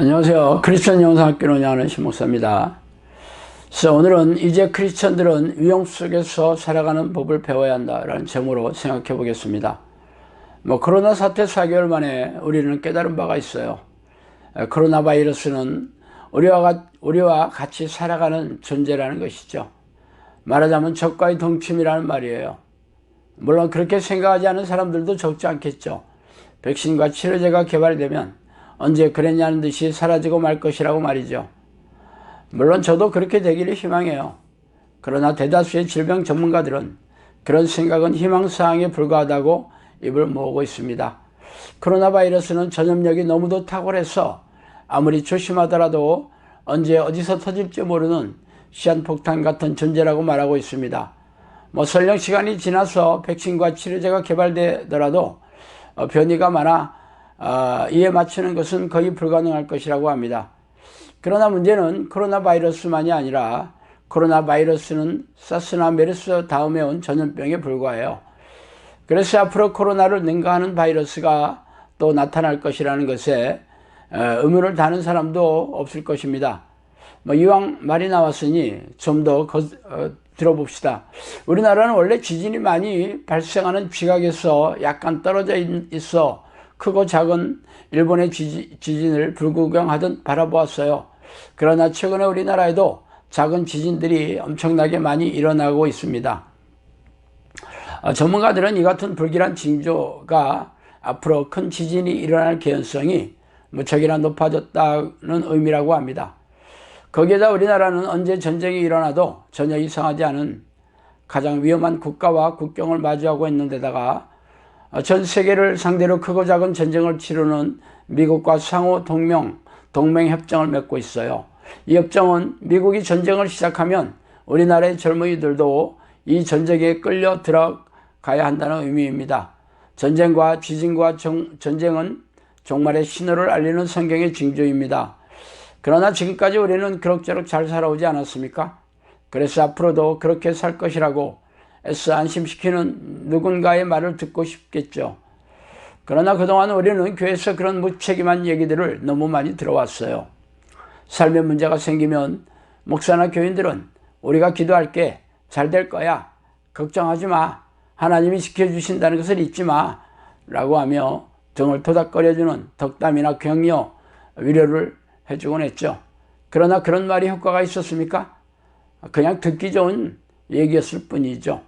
안녕하세요. 크리스천 영상학교로 운영하는 신목사입니다. 그래서 오늘은 이제 크리스천들은 위험 속에서 살아가는 법을 배워야 한다라는 제목으로 생각해 보겠습니다. 뭐 코로나 사태 4개월 만에 우리는 깨달은 바가 있어요. 코로나 바이러스는 우리와, 우리와 같이 살아가는 존재라는 것이죠. 말하자면 적과의 동침이라는 말이에요. 물론 그렇게 생각하지 않은 사람들도 적지 않겠죠. 백신과 치료제가 개발되면 언제 그랬냐는 듯이 사라지고 말 것이라고 말이죠. 물론 저도 그렇게 되기를 희망해요. 그러나 대다수의 질병 전문가들은 그런 생각은 희망사항에 불과하다고 입을 모으고 있습니다. 코로나 바이러스는 전염력이 너무도 탁월해서 아무리 조심하더라도 언제 어디서 터질지 모르는 시한폭탄 같은 존재라고 말하고 있습니다. 뭐 설령 시간이 지나서 백신과 치료제가 개발되더라도 어, 변이가 많아 아, 이에 맞추는 것은 거의 불가능할 것이라고 합니다. 그러나 문제는 코로나 바이러스만이 아니라 코로나 바이러스는 사스나 메르스 다음에 온 전염병에 불과해요. 그래서 앞으로 코로나를 능가하는 바이러스가 또 나타날 것이라는 것에 의문을 다는 사람도 없을 것입니다. 뭐 이왕 말이 나왔으니 좀더 어, 들어봅시다. 우리나라는 원래 지진이 많이 발생하는 지각에서 약간 떨어져 있어 크고 작은 일본의 지진을 불구경하듯 바라보았어요. 그러나 최근에 우리나라에도 작은 지진들이 엄청나게 많이 일어나고 있습니다. 어, 전문가들은 이 같은 불길한 징조가 앞으로 큰 지진이 일어날 개연성이 무척이나 높아졌다는 의미라고 합니다. 거기에다 우리나라는 언제 전쟁이 일어나도 전혀 이상하지 않은 가장 위험한 국가와 국경을 마주하고 있는 데다가 전 세계를 상대로 크고 작은 전쟁을 치르는 미국과 상호 동명, 동맹 협정을 맺고 있어요. 이 협정은 미국이 전쟁을 시작하면 우리나라의 젊은이들도 이 전쟁에 끌려 들어가야 한다는 의미입니다. 전쟁과 지진과 정, 전쟁은 종말의 신호를 알리는 성경의 징조입니다. 그러나 지금까지 우리는 그럭저럭 잘 살아오지 않았습니까? 그래서 앞으로도 그렇게 살 것이라고 애써 안심시키는 누군가의 말을 듣고 싶겠죠. 그러나 그동안 우리는 교회에서 그런 무책임한 얘기들을 너무 많이 들어왔어요. 삶의 문제가 생기면 목사나 교인들은 우리가 기도할게 잘 될 거야. 걱정하지 마. 하나님이 지켜주신다는 것을 잊지 마. 라고 하며 등을 토닥거려주는 덕담이나 격려, 위로를 해주곤 했죠. 그러나 그런 말이 효과가 있었습니까? 그냥 듣기 좋은 얘기였을 뿐이죠.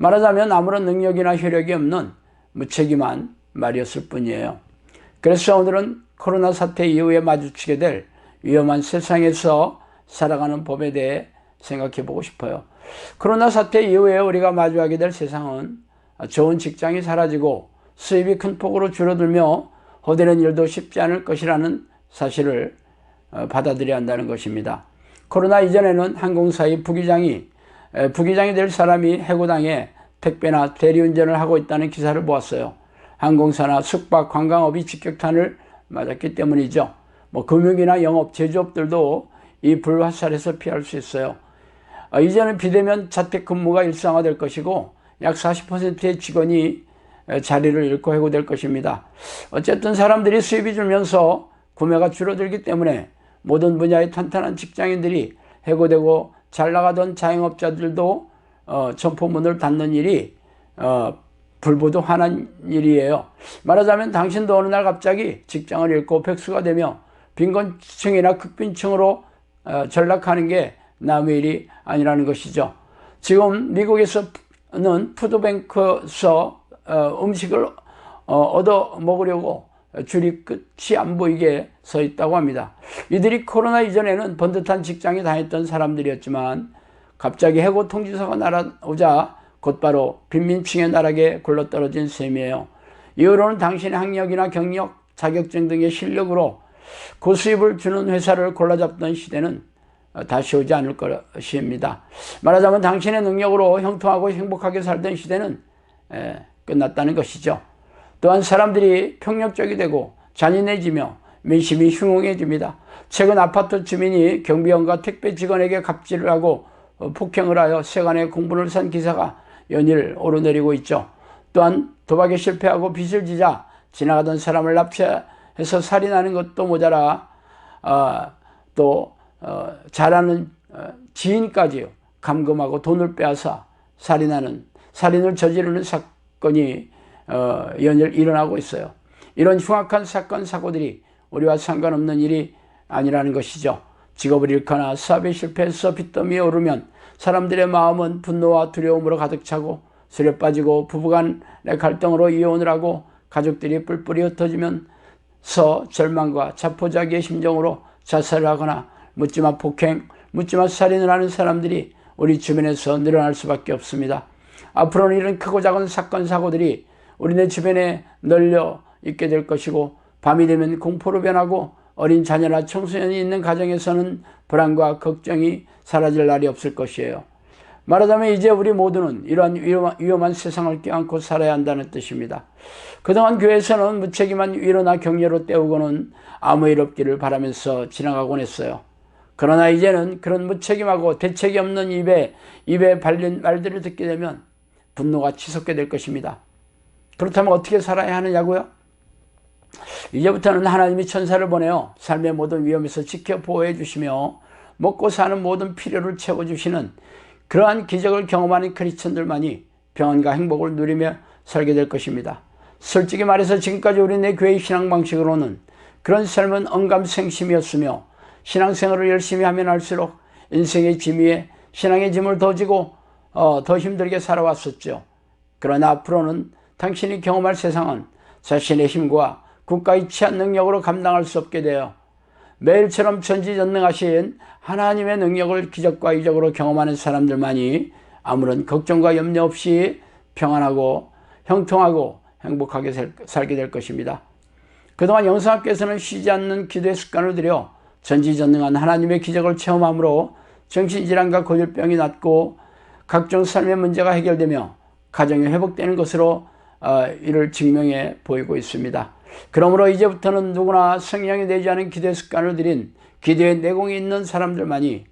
말하자면 아무런 능력이나 효력이 없는 무책임한 말이었을 뿐이에요. 그래서 오늘은 코로나 사태 이후에 마주치게 될 위험한 세상에서 살아가는 법에 대해 생각해 보고 싶어요. 코로나 사태 이후에 우리가 마주하게 될 세상은 좋은 직장이 사라지고 수입이 큰 폭으로 줄어들며 호되는 일도 쉽지 않을 것이라는 사실을 어, 받아들여야 한다는 것입니다. 코로나 이전에는 항공사의 부기장이 부기장이 될 사람이 해고당해 택배나 대리운전을 하고 있다는 기사를 보았어요. 항공사나 숙박, 관광업이 직격탄을 맞았기 때문이죠. 뭐 금융이나 영업, 제조업들도 이 불화살에서 피할 수 있어요. 어, 이제는 비대면 자택 근무가 일상화될 것이고 약 40%의 직원이 자리를 잃고 해고될 것입니다. 어쨌든 사람들이 수입이 줄면서 구매가 줄어들기 때문에 모든 분야의 탄탄한 직장인들이 해고되고 잘 나가던 자영업자들도 어, 점포문을 닫는 일이 어, 화난 일이에요. 말하자면 당신도 어느 날 갑자기 직장을 잃고 백수가 되며 빈곤층이나 극빈층으로 어, 전락하는 게 남의 일이 아니라는 것이죠. 지금 미국에서는 푸드뱅크에서 어, 음식을 어, 얻어 먹으려고 줄이 끝이 안 보이게 서 있다고 합니다. 이들이 코로나 이전에는 번듯한 직장에 다녔던 사람들이었지만 갑자기 해고 통지서가 날아오자 곧바로 빈민층의 나락에 굴러떨어진 셈이에요. 이후로는 당신의 학력이나 경력, 자격증 등의 실력으로 고수입을 주는 회사를 골라잡던 시대는 다시 오지 않을 것입니다. 말하자면 당신의 능력으로 형통하고 행복하게 살던 시대는 끝났다는 것이죠. 또한 사람들이 폭력적이 되고 잔인해지며 민심이 흉흉해집니다. 최근 아파트 주민이 경비원과 택배 직원에게 갑질을 하고 어, 폭행을 하여 세간의 공분을 산 기사가 연일 오르내리고 있죠. 또한 도박에 실패하고 빚을 지자 지나가던 사람을 납치해서 살인하는 것도 모자라 어, 또 어, 잘하는 어, 지인까지요 감금하고 돈을 빼앗아 살인하는 살인을 저지르는 사건이 어, 연일 일어나고 있어요. 이런 흉악한 사건 사고들이 우리와 상관없는 일이 아니라는 것이죠. 직업을 잃거나 사업에 실패해서 빚더미에 오르면 사람들의 마음은 분노와 두려움으로 가득 차고 술에 빠지고 부부간의 갈등으로 이혼을 하고 가족들이 뿔뿔이 흩어지면 서 절망과 자포자기의 심정으로 자살을 하거나 묻지마 폭행, 묻지마 살인을 하는 사람들이 우리 주변에서 늘어날 수밖에 없습니다. 앞으로는 이런 크고 작은 사건 사고들이 우리네 주변에 널려 있게 될 것이고 밤이 되면 공포로 변하고 어린 자녀나 청소년이 있는 가정에서는 불안과 걱정이 사라질 날이 없을 것이에요. 말하자면 이제 우리 모두는 이러한 위험한 세상을 껴안고 살아야 한다는 뜻입니다. 그동안 교회에서는 무책임한 위로나 격려로 때우고는 아무 일 없기를 바라면서 지나가곤 했어요. 그러나 이제는 그런 무책임하고 대책이 없는 입에, 입에 발린 말들을 듣게 되면 분노가 치솟게 될 것입니다. 그렇다면 어떻게 살아야 하느냐고요? 이제부터는 하나님이 천사를 보내어 삶의 모든 위험에서 지켜 보호해 주시며 먹고 사는 모든 필요를 채워주시는 그러한 기적을 경험하는 크리스천들만이 평안과 행복을 누리며 살게 될 것입니다. 솔직히 말해서 지금까지 우리네 교회의 신앙 방식으로는 그런 삶은 언감생심이었으며 신앙생활을 열심히 하면 할수록 인생의 짐 위에 신앙의 짐을 더 지고 어, 더 힘들게 살아왔었죠. 그러나 앞으로는 당신이 경험할 세상은 자신의 힘과 국가의 치한 능력으로 감당할 수 없게 되어 매일처럼 전지전능하신 하나님의 능력을 기적과 이적으로 경험하는 사람들만이 아무런 걱정과 염려 없이 평안하고 형통하고 행복하게 살게 될 것입니다. 그동안 영성학교에서는 쉬지 않는 기도의 습관을 들여 전지전능한 하나님의 기적을 체험함으로 정신질환과 고질병이 낫고 각종 삶의 문제가 해결되며 가정이 회복되는 것으로 어, 이를 증명해 보이고 있습니다. 그러므로 이제부터는 누구나 성향이 되지 않은 기도의 습관을 들인 기도의 내공이 있는 사람들만이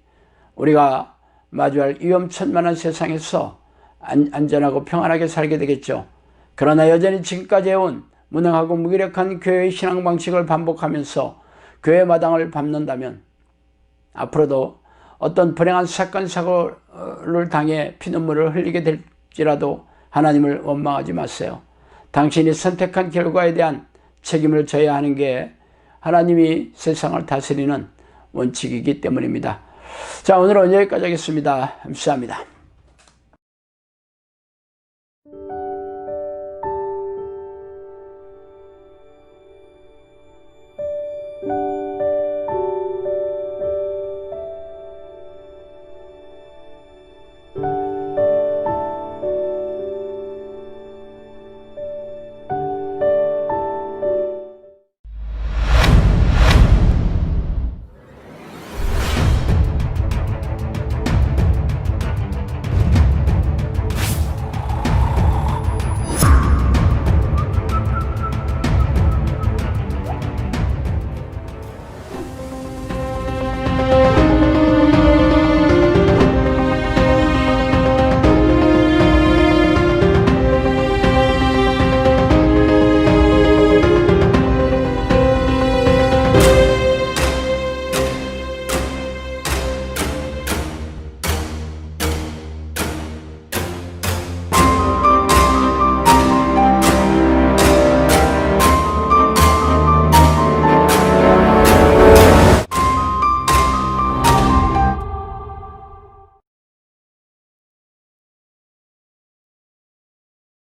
우리가 마주할 위험천만한 세상에서 안전하고 평안하게 살게 되겠죠. 그러나 여전히 지금까지 해온 무능하고 무기력한 교회의 신앙 방식을 반복하면서 교회 마당을 밟는다면 앞으로도 어떤 불행한 사건 사고를 당해 피눈물을 흘리게 될지라도 하나님을 원망하지 마세요. 당신이 선택한 결과에 대한 책임을 져야 하는 게 하나님이 세상을 다스리는 원칙이기 때문입니다. 자, 오늘은 여기까지 하겠습니다. 감사합니다.